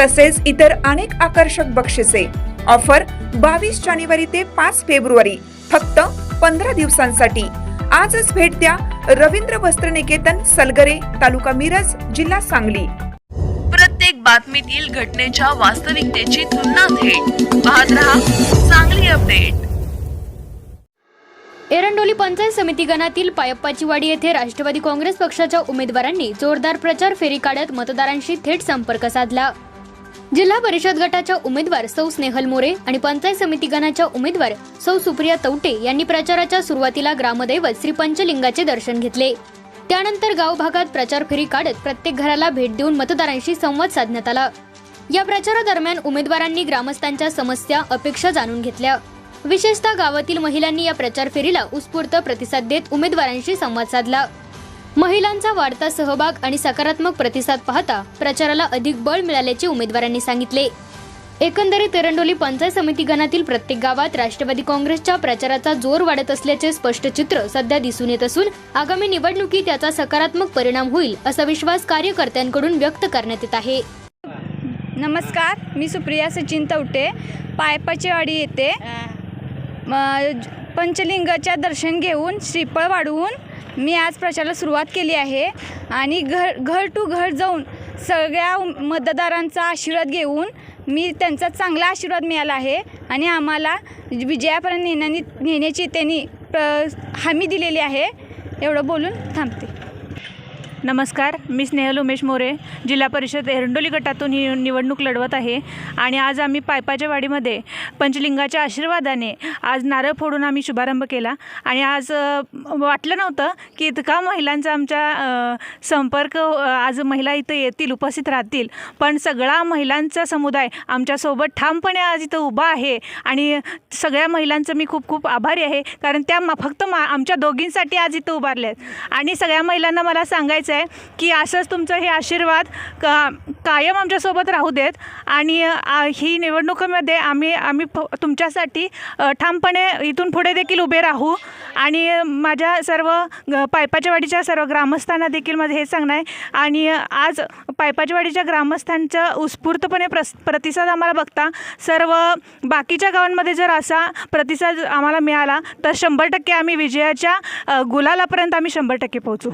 तसेच इतर अनेक आकर्षक बक्षिसे. ऑफर बावीस जानेवारी ते पाच फेब्रुवारी फक्त पंधरा दिवसांसाठी. आजच भेट द्या रवींद्र वस्त्र निकेतन सलगरे तालुका मिरज जिल्हा सांगली. प्रत्येक बातमीतील घटनेच्या वास्तविकतेची तुलना थेट. पाहत रहा चांगली अपडेट. एरंडोली पंचायत समिती गणातील पायप्पाची वाडी येथे राष्ट्रवादी काँग्रेस पक्षाच्या उमेदवारांनी जोरदार प्रचार फेरी काढत मतदारांशी थेट संपर्क साधला. जिल्हा परिषद गटाच्या उमेदवार सौ स्नेहल मोरे आणि पंचायत समिती गणाच्या उमेदवार सौ सुप्रिया तवटे यांनी प्रचाराच्या सुरुवातीला ग्रामदैवत श्री पंचलिंगाचे दर्शन घेतले. त्यानंतर गाव भागात प्रचार फेरी काढत प्रत्येक घराला भेट देऊन मतदारांशी संवाद साधण्यात आला. या प्रचारादरम्यान उमेदवारांनी ग्रामस्थांच्या समस्या अपेक्षा जाणून घेतल्या. विशेषतः गावातील महिलांनी या प्रचार फेरीला उत्स्फूर्त प्रतिसाद देत उमेदवारांशी संवाद साधला. महिलांचा वाढता सहभाग आणि सकारात्मक प्रतिसाद पाहता प्रचाराला अधिक बळ मिळाल्याचे उमेदवारांनी सांगितले. एकंदरीत एरंडोली पंचायत समिती गणातील प्रत्येक गावात राष्ट्रवादी काँग्रेसच्या प्रचाराचा जोर वाढत असल्याचे स्पष्ट चित्र सध्या दिसून येत असून आगामी निवडणुकीत याचा सकारात्मक परिणाम होईल असा विश्वास कार्यकर्त्यांकडून व्यक्त करण्यात येत आहे. नमस्कार मी सुप्रिया सचिन तवटे पायपाची वाडी येथे म, ज- पंचलिंगाच्या दर्शन घेऊन श्रीफळ वाढवून मी आज प्रचाराला सुरुवात केली आहे. आणि घर घर टू घर जाऊन सगळ्या मतदारांचा आशीर्वाद घेऊन मी त्यांचा चांगला आशीर्वाद मिळाला आहे. आणि आम्हाला विजयापर्यंत नेण्यानी नेण्याची त्यांनी प्र हमी दिलेली आहे. एवढं बोलून थांबते. नमस्कार मी स्नेहल उमेश मोरे जिल्हा परिषद एरंडोली गटातून ही निवडणूक लढवत आहे. आणि आज आम्ही पायपाच्या वाडीमध्ये पंचलिंगाच्या आशीर्वादाने आज नारळ फोडून आम्ही शुभारंभ केला. आणि आज वाटलं नव्हतं की इतका महिलांचा आमच्या संपर्क आज महिला इथं येतील उपस्थित राहतील. पण सगळा महिलांचा समुदाय आमच्यासोबत ठामपणे आज इथं उभा आहे. आणि सगळ्या महिलांचं मी खूप खूप आभारी आहे. कारण त्या फक्त मा आमच्या दोघींसाठी आज इथं उभारल्या आहेत आणि सगळ्या महिलांना मला सांगायचं आहे की असंच तुमचं हे आशीर्वाद का कायम आमच्यासोबत राहू देत. आणि ही निवडणुकीमध्ये आम्ही आम्ही तुमच्यासाठी ठामपणे इथून पुढे देखील उभे राहू. आणि माझ्या सर्व ग- सर्व ग्रामस्थांना देखील माझं हे सांगणं आहे. आणि आज पायपाच्यावाडीच्या ग्रामस्थांचा उत्स्फूर्तपणे प्रस प्रतिसाद आम्हाला बघता सर्व बाकीच्या गावांमध्ये जर असा प्रतिसाद आम्हाला मिळाला तर शंभर टक्के आम्ही विजयाच्या गुलालापर्यंत आम्ही शंभर टक्के पोहोचू.